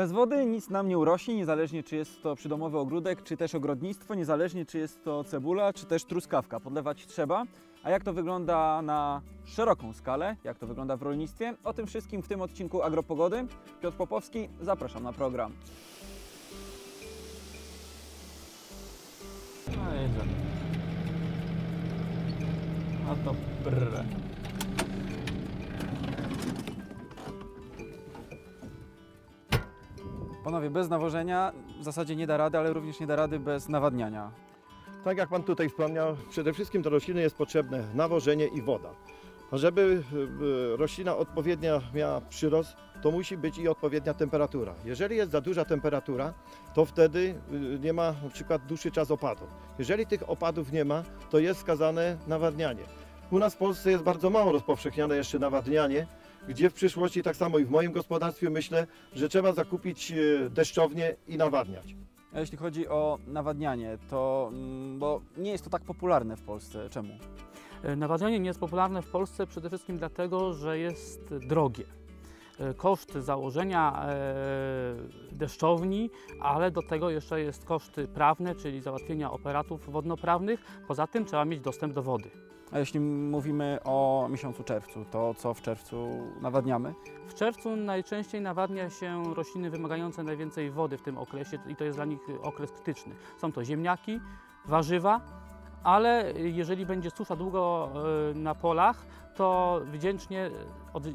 Bez wody nic nam nie urośnie, niezależnie czy jest to przydomowy ogródek, czy też ogrodnictwo, niezależnie czy jest to cebula, czy też truskawka. Podlewać trzeba. A jak to wygląda na szeroką skalę, jak to wygląda w rolnictwie, o tym wszystkim w tym odcinku Agropogody. Piotr Popowski, zapraszam na program. A to brrr. Panowie, bez nawożenia w zasadzie nie da rady, ale również nie da rady bez nawadniania. Tak jak Pan tutaj wspomniał, przede wszystkim do rośliny jest potrzebne nawożenie i woda. Żeby y, roślina odpowiednio miała przyrost, to musi być i odpowiednia temperatura. Jeżeli jest za duża temperatura, to wtedy y, nie ma na przykład dłuższy czas opadu. Jeżeli tych opadów nie ma, to jest wskazane nawadnianie. U nas w Polsce jest bardzo mało rozpowszechniane jeszcze nawadnianie, gdzie w przyszłości, tak samo i w moim gospodarstwie, myślę, że trzeba zakupić y, deszczownię i nawadniać. A jeśli chodzi o nawadnianie, to mm, bo nie jest to tak popularne w Polsce. Czemu? E, Nawadnianie nie jest popularne w Polsce przede wszystkim dlatego, że jest drogie. E, Koszt założenia e, deszczowni, ale do tego jeszcze jest koszty prawne, czyli załatwienia operatów wodnoprawnych. Poza tym trzeba mieć dostęp do wody. A jeśli mówimy o miesiącu czerwcu, to co w czerwcu nawadniamy? W czerwcu najczęściej nawadnia się rośliny wymagające najwięcej wody w tym okresie i to jest dla nich okres krytyczny. Są to ziemniaki, warzywa, ale jeżeli będzie susza długo e, na polach, to wdzięcznie od, e,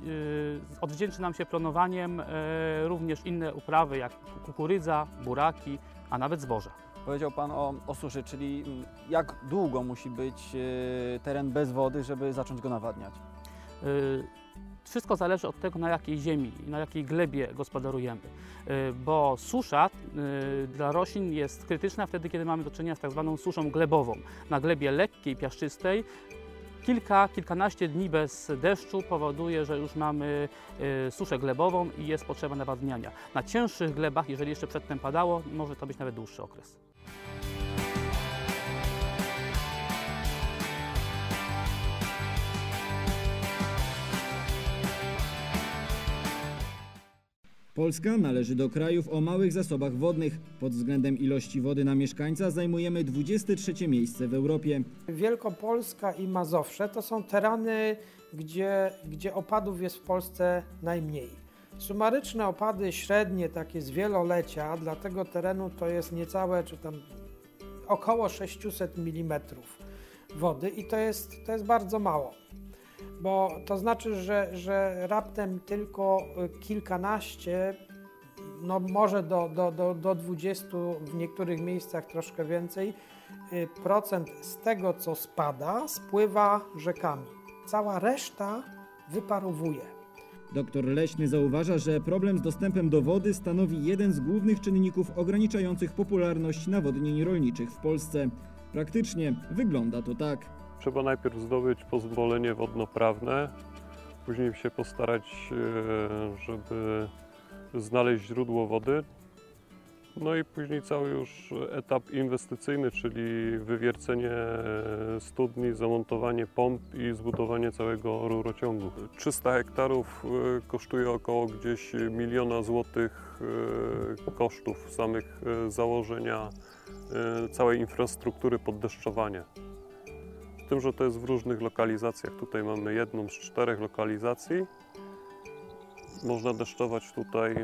odwdzięczy nam się planowaniem e, również inne uprawy jak kukurydza, buraki, a nawet zboża. Powiedział Pan o, o suszy, czyli mm, jak długo musi być e, teren bez wody, żeby zacząć go nawadniać? Y, Wszystko zależy od tego, na jakiej ziemi i na jakiej glebie gospodarujemy, Y, bo susza dla roślin jest krytyczna wtedy, kiedy mamy do czynienia z tak zwaną suszą glebową. Na glebie lekkiej, piaszczystej kilka, kilkanaście dni bez deszczu powoduje, że już mamy suszę glebową i jest potrzeba nawadniania. Na cięższych glebach, jeżeli jeszcze przedtem padało, może to być nawet dłuższy okres. Polska należy do krajów o małych zasobach wodnych. Pod względem ilości wody na mieszkańca zajmujemy 23 miejsce w Europie. Wielkopolska i Mazowsze to są tereny, gdzie, gdzie opadów jest w Polsce najmniej. Sumaryczne opady średnie, takie z wielolecia, dla tego terenu to jest niecałe, czy tam około 600 mm wody i to jest, to jest bardzo mało. Bo to znaczy, że, że raptem tylko y, kilkanaście, no może do, do, do, do 20, w niektórych miejscach troszkę więcej, y, procent z tego, co spada, spływa rzekami. Cała reszta wyparowuje. Doktor Leśny zauważa, że problem z dostępem do wody stanowi jeden z głównych czynników ograniczających popularność nawodnień rolniczych w Polsce. Praktycznie wygląda to tak. Trzeba najpierw zdobyć pozwolenie wodnoprawne, później się postarać, e, żeby znaleźć źródło wody. No i później cały już etap inwestycyjny, czyli wywiercenie studni, zamontowanie pomp i zbudowanie całego rurociągu. 300 hektarów e, kosztuje około gdzieś miliona złotych e, kosztów samych e, założenia całej infrastruktury poddeszczowania. Z tym, że to jest w różnych lokalizacjach. Tutaj mamy jedną z czterech lokalizacji. Można deszczować tutaj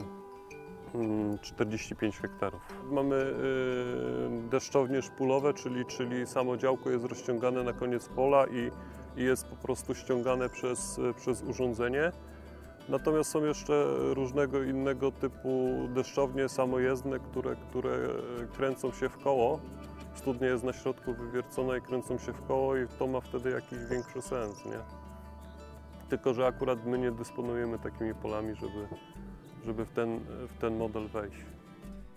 45 hektarów. Mamy y, deszczownie szpulowe, czyli, czyli samo działko jest rozciągane na koniec pola i, i jest po prostu ściągane przez, przez urządzenie. Natomiast są jeszcze różnego innego typu deszczownie samojezdne, które, które kręcą się w koło. Studnia jest na środku wywiercona i kręcą się w koło i to ma wtedy jakiś większy sens, nie? Tylko, że akurat my nie dysponujemy takimi polami, żeby, żeby w, ten, w ten model wejść.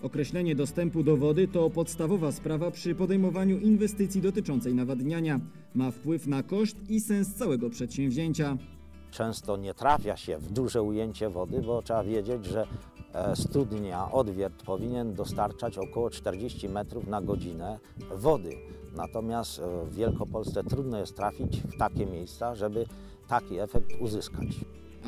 Określenie dostępu do wody to podstawowa sprawa przy podejmowaniu inwestycji dotyczącej nawadniania. Ma wpływ na koszt i sens całego przedsięwzięcia. często nie trafia się w duże ujęcie wody, bo trzeba wiedzieć, że e, studnia, odwiert powinien dostarczać około 40 metrów na godzinę wody. Natomiast e, w Wielkopolsce trudno jest trafić w takie miejsca, żeby taki efekt uzyskać.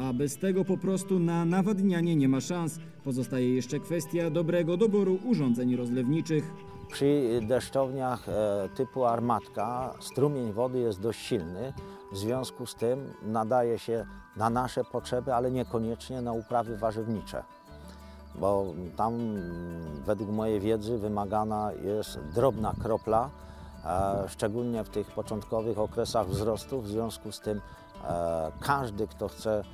A bez tego po prostu na nawadnianie nie ma szans. Pozostaje jeszcze kwestia dobrego doboru urządzeń rozlewniczych. Przy deszczowniach e, typu armatka strumień wody jest dość silny, w związku z tym nadaje się na nasze potrzeby, ale niekoniecznie na uprawy warzywnicze. Bo tam mm, według mojej wiedzy wymagana jest drobna kropla, e, szczególnie w tych początkowych okresach wzrostu. W związku z tym każdy, kto chce e,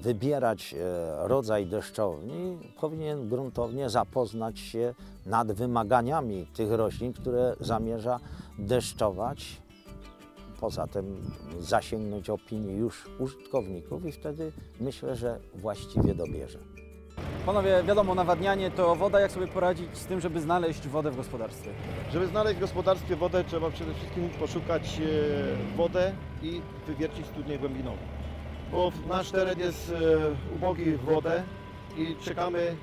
wybierać e, rodzaj deszczowni, powinien gruntownie zapoznać się nad wymaganiami tych roślin, które zamierza deszczować. Poza tym zasięgnąć opinii już użytkowników i wtedy myślę, że właściwie dobierze. Panowie, wiadomo, nawadnianie to woda. Jak sobie poradzić z tym, żeby znaleźć wodę w gospodarstwie? Żeby znaleźć w gospodarstwie wodę, trzeba przede wszystkim poszukać e, wodę i wywiercić studnię głębinową. Bo nasz teren jest e, ubogi w wodę i czekamy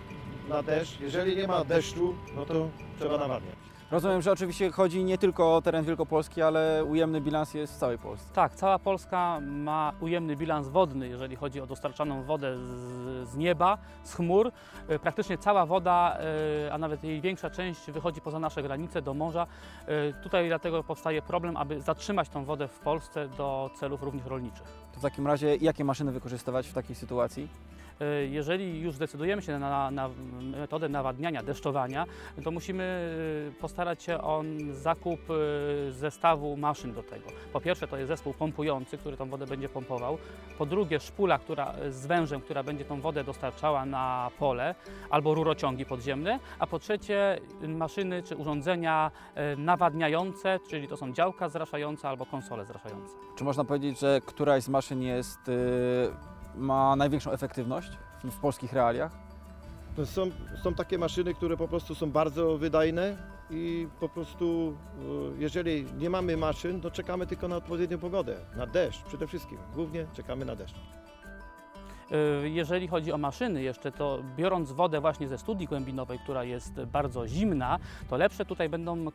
na deszcz. Jeżeli nie ma deszczu, no to trzeba nawadniać. Rozumiem, że oczywiście chodzi nie tylko o teren Wielkopolski, ale ujemny bilans jest w całej Polsce. Tak, cała Polska ma ujemny bilans wodny, jeżeli chodzi o dostarczaną wodę z, z nieba, z chmur. E, Praktycznie cała woda, e, a nawet jej większa część wychodzi poza nasze granice, do morza. E, Tutaj dlatego powstaje problem, aby zatrzymać tą wodę w Polsce do celów również rolniczych. To w takim razie jakie maszyny wykorzystywać w takiej sytuacji? E, Jeżeli już zdecydujemy się na, na metodę nawadniania, deszczowania, to musimy e, postarać się o zakup e, zestawu maszyn do tego. Po pierwsze to jest zespół pompujący, który tą wodę będzie pompował. Po drugie szpula która, z wężem, która będzie tą wodę dostarczała na pole albo rurociągi podziemne. A po trzecie maszyny czy urządzenia nawadniające, czyli to są działka zraszające albo konsole zraszające. Czy można powiedzieć, że któraś z maszyn jest, y, ma największą efektywność w, w polskich realiach? Są, są takie maszyny, które po prostu są bardzo wydajne i po prostu e, jeżeli nie mamy maszyn, to czekamy tylko na odpowiednią pogodę, na deszcz przede wszystkim. Głównie czekamy na deszcz. Y, Jeżeli chodzi o maszyny jeszcze, to biorąc wodę właśnie ze studni głębinowej, która jest bardzo zimna, to lepsze tutaj będą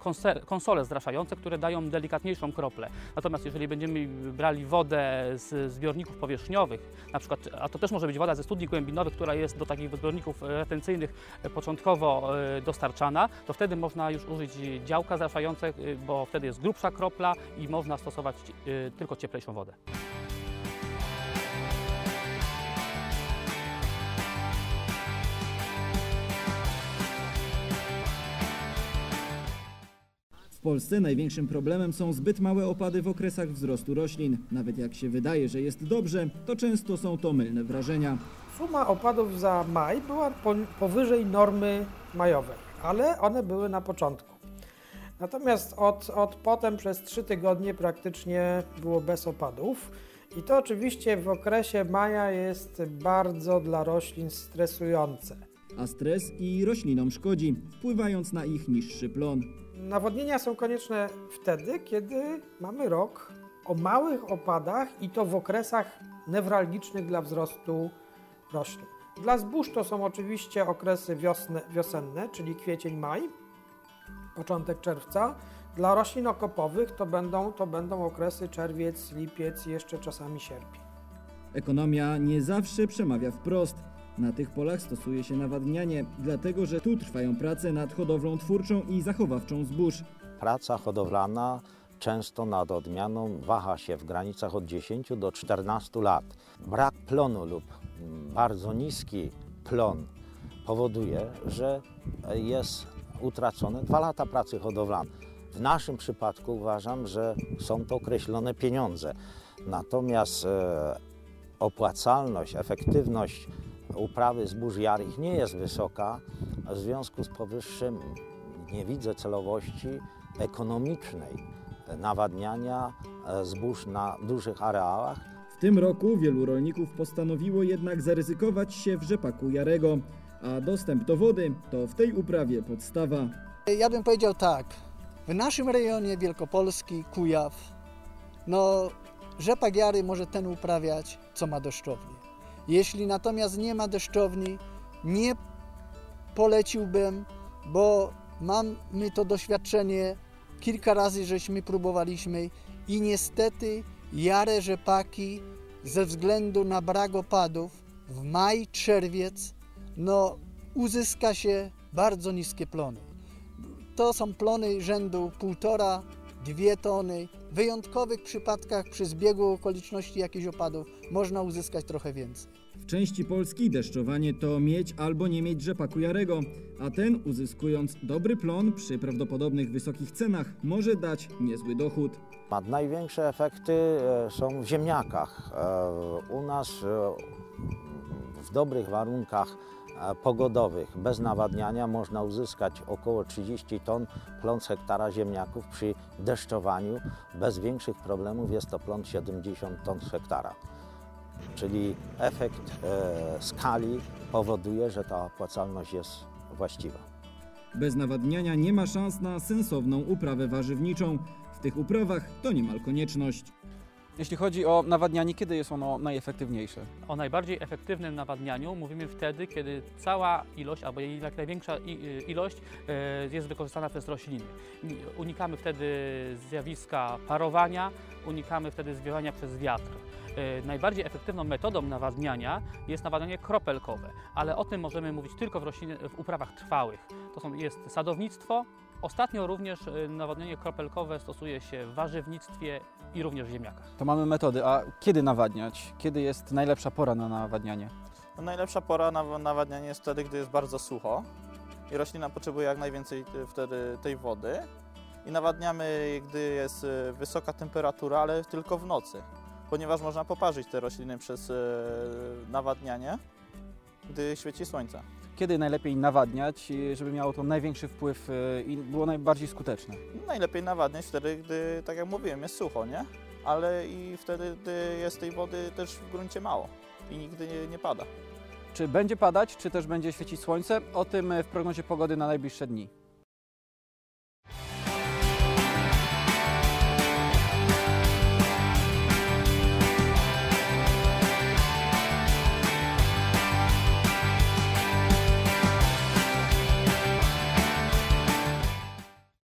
konsole zraszające, które dają delikatniejszą kroplę. Natomiast jeżeli będziemy brali wodę z zbiorników powierzchniowych, na przykład, a to też może być woda ze studni głębinowych, która jest do takich zbiorników retencyjnych początkowo e, dostarczana, to wtedy można już użyć działka zraszające, e, bo wtedy jest grubsza kropla i można stosować tylko cieplejszą wodę. Polsce największym problemem są zbyt małe opady w okresach wzrostu roślin. Nawet jak się wydaje, że jest dobrze, to często są to mylne wrażenia. Suma opadów za maj była po, powyżej normy majowej, ale one były na początku. Natomiast od, od potem przez trzy tygodnie praktycznie było bez opadów. I to oczywiście w okresie maja jest bardzo dla roślin stresujące. A stres i roślinom szkodzi, wpływając na ich niższy plon. Nawodnienia są konieczne wtedy, kiedy mamy rok o małych opadach i to w okresach newralgicznych dla wzrostu roślin. Dla zbóż to są oczywiście okresy wiosne, wiosenne, czyli kwiecień, maj, początek czerwca. Dla roślin okopowych to będą, to będą okresy czerwiec, lipiec i jeszcze czasami sierpień. Ekonomia nie zawsze przemawia wprost. Na tych polach stosuje się nawadnianie, dlatego że tu trwają prace nad hodowlą twórczą i zachowawczą zbóż. Praca hodowlana często nad odmianą waha się w granicach od 10 do 14 lat. Brak plonu lub mm, bardzo niski plon powoduje, że jest utracone dwa lata pracy hodowlanej. W naszym przypadku uważam, że są to określone pieniądze. Natomiast e, opłacalność, efektywność uprawy zbóż jarych nie jest wysoka. W związku z powyższym nie widzę celowości ekonomicznej nawadniania e, zbóż na dużych areałach. W tym roku wielu rolników postanowiło jednak zaryzykować się w rzepaku jarego, a dostęp do wody to w tej uprawie podstawa. Ja bym powiedział tak, w naszym rejonie Wielkopolski, Kujaw, no rzepak jary może ten uprawiać, co ma deszczownię. Jeśli natomiast nie ma deszczowni, nie poleciłbym, bo mamy to doświadczenie, kilka razy żeśmy próbowaliśmy i niestety jare rzepaki ze względu na brak opadów w maj, czerwiec, no uzyska się bardzo niskie plony. To są plony rzędu 1,5-2 tony. W wyjątkowych przypadkach przy zbiegu okoliczności jakichś opadów można uzyskać trochę więcej. W części Polski deszczowanie to mieć albo nie mieć rzepaku jarego, a ten uzyskując dobry plon przy prawdopodobnych wysokich cenach może dać niezły dochód. Największe efekty e, są w ziemniakach. E, U nas e, w dobrych warunkach pogodowych, bez nawadniania, można uzyskać około 30 ton z hektara ziemniaków. Przy deszczowaniu bez większych problemów jest to plon 70 ton hektara. Czyli efekt e, skali powoduje, że ta opłacalność jest właściwa. Bez nawadniania nie ma szans na sensowną uprawę warzywniczą. W tych uprawach to niemal konieczność. Jeśli chodzi o nawadnianie, kiedy jest ono najefektywniejsze? O najbardziej efektywnym nawadnianiu mówimy wtedy, kiedy cała ilość, albo jej jak największa y, ilość e, jest wykorzystana przez rośliny. Ni- Unikamy wtedy zjawiska parowania, unikamy wtedy zwiewania przez wiatr. E, Najbardziej efektywną metodą nawadniania jest nawadnianie kropelkowe, ale o tym możemy mówić tylko w, rośliny, w uprawach trwałych. To są, jest sadownictwo. Ostatnio również nawadnianie kropelkowe stosuje się w warzywnictwie i również w ziemniakach. To mamy metody, a kiedy nawadniać? Kiedy jest najlepsza pora na nawadnianie? No, Najlepsza pora na nawadnianie jest wtedy, gdy jest bardzo sucho i roślina potrzebuje jak najwięcej y, wtedy tej wody. I nawadniamy, gdy jest y, wysoka temperatura, ale tylko w nocy, ponieważ można poparzyć te rośliny przez y, nawadnianie, gdy świeci słońce. Kiedy najlepiej nawadniać, y, żeby miało to największy wpływ y, i było najbardziej skuteczne? Najlepiej nawadniać wtedy, gdy, tak jak mówiłem, jest sucho, nie? Ale i wtedy, gdy jest tej wody też w gruncie mało i nigdy nie, nie pada. Czy będzie padać, czy też będzie świecić słońce? O tym w prognozie pogody na najbliższe dni.